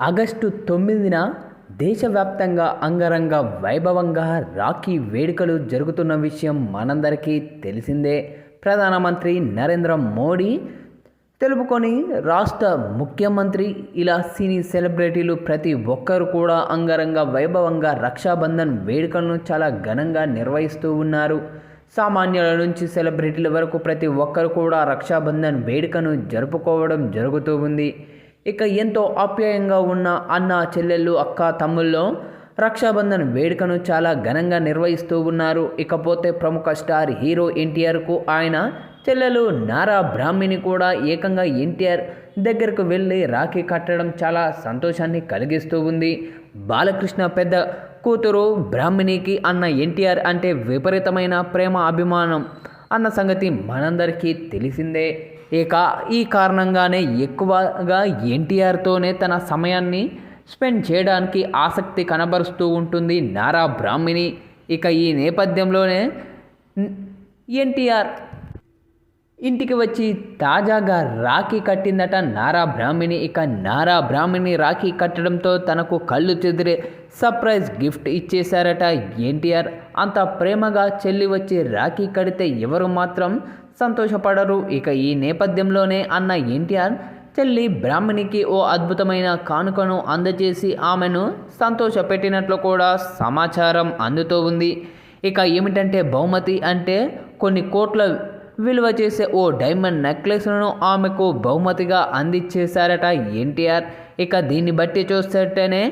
August తొమ్మిదిన దేశవ్యాప్తంగా అంగరంగ వైభవంగా రాఖీ వేడుకలు జరుగుతున్న విషయం మనందరికీ తెలిసిందే. ప్రధానమంత్రి నరేంద్ర మోడీ తెలుపుకొని రాష్ట్ర ముఖ్యమంత్రి ఇలా సినీ సెలబ్రిటీలు ప్రతి ఒక్కరు కూడా అంగరంగ వైభవంగా రక్షాబంధన్ వేడుకలను చాలా ఘనంగా నిర్వహిస్తూ ఉన్నారు. సామాన్యుల నుంచి సెలబ్రిటీల వరకు ప్రతి ఒక్కరు కూడా రక్షాబంధన్ వేడుకను జరుపుకోవడం జరుగుతూ ఉంది. ఇక ఎంతో ఆప్యాయంగా ఉన్న అన్న చెల్లెళ్ళు అక్క తమ్ముళ్ళు రక్షాబంధన్ వేడుకను చాలా ఘనంగా నిర్వహిస్తూ ఉన్నారు. ఇకపోతే ప్రముఖ స్టార్ హీరో ఎన్టీఆర్కు ఆయన చెల్లెలు నారా బ్రాహ్మిణి కూడా ఏకంగా ఎన్టీఆర్ దగ్గరకు వెళ్ళి రాఖీ కట్టడం చాలా సంతోషాన్ని కలిగిస్తూ ఉంది. బాలకృష్ణ పెద్ద కూతురు బ్రాహ్మిణికి అన్న ఎన్టీఆర్ అంటే విపరీతమైన ప్రేమ అభిమానం అన్న సంగతి మనందరికీ తెలిసిందే. ఇక ఈ కారణంగానే ఎక్కువగా ఎన్టీఆర్తోనే తన సమయాన్ని స్పెండ్ చేయడానికి ఆసక్తి కనబరుస్తూ ఉంటుంది నారా బ్రాహ్మిణి. ఇక ఈ నేపథ్యంలోనే ఎన్టీఆర్ ఇంటికి వచ్చి తాజాగా రాఖీ కట్టిందట నారా బ్రాహ్మిణి. ఇక నారా బ్రాహ్మిణి రాఖీ కట్టడంతో తనకు కళ్ళు చెదిరే సర్ప్రైజ్ గిఫ్ట్ ఇచ్చేశారట ఎన్టీఆర్. అంత ప్రేమగా చెల్లి వచ్చి రాఖీ కడితే ఎవరు మాత్రం సంతోషపడరు. ఇక ఈ నేపథ్యంలోనే అన్న ఎన్టీఆర్ చెల్లి బ్రాహ్మణికి ఓ అద్భుతమైన కానుకను అందజేసి ఆమెను సంతోషపెట్టినట్లు కూడా సమాచారం అందుతూ ఉంది. ఇక ఏమిటంటే బహుమతి అంటే కొన్ని కోట్ల విలువ చేసే ఓ డైమండ్ నెక్లెస్ను ఆమెకు బహుమతిగా అందించేశారట ఎన్టీఆర్. ఇక దీన్ని బట్టి చూస్తేనే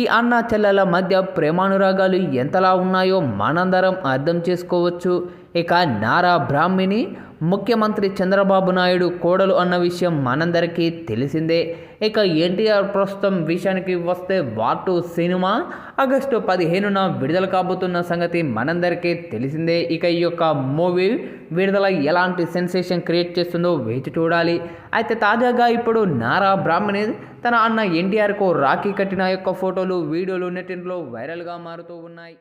ఈ అన్న చెల్లెల మధ్య ప్రేమానురాగాలు ఎంతలా ఉన్నాయో మనందరం అర్థం చేసుకోవచ్చు. ఇక నారా బ్రాహ్మిణి ముఖ్యమంత్రి చంద్రబాబు నాయుడు కోడలు అన్న విషయం మనందరికీ తెలిసిందే. ఇక ఎన్టీఆర్ ప్రస్తుతం విషయానికి వస్తే వాటు సినిమా ఆగస్టు పదిహేనున విడుదల కాబోతున్న సంగతి మనందరికీ తెలిసిందే. ఇక ఈ యొక్క మూవీ విడుదల ఎలాంటి సెన్సేషన్ క్రియేట్ చేస్తుందో వేచి చూడాలి. అయితే తాజాగా ఇప్పుడు నారా బ్రాహ్మణి తన అన్న ఎన్టీఆర్కు రాఖీ కట్టిన యొక్క ఫోటోలు వీడియోలు నెట్టింట్లో వైరల్గా మారుతూ ఉన్నాయి.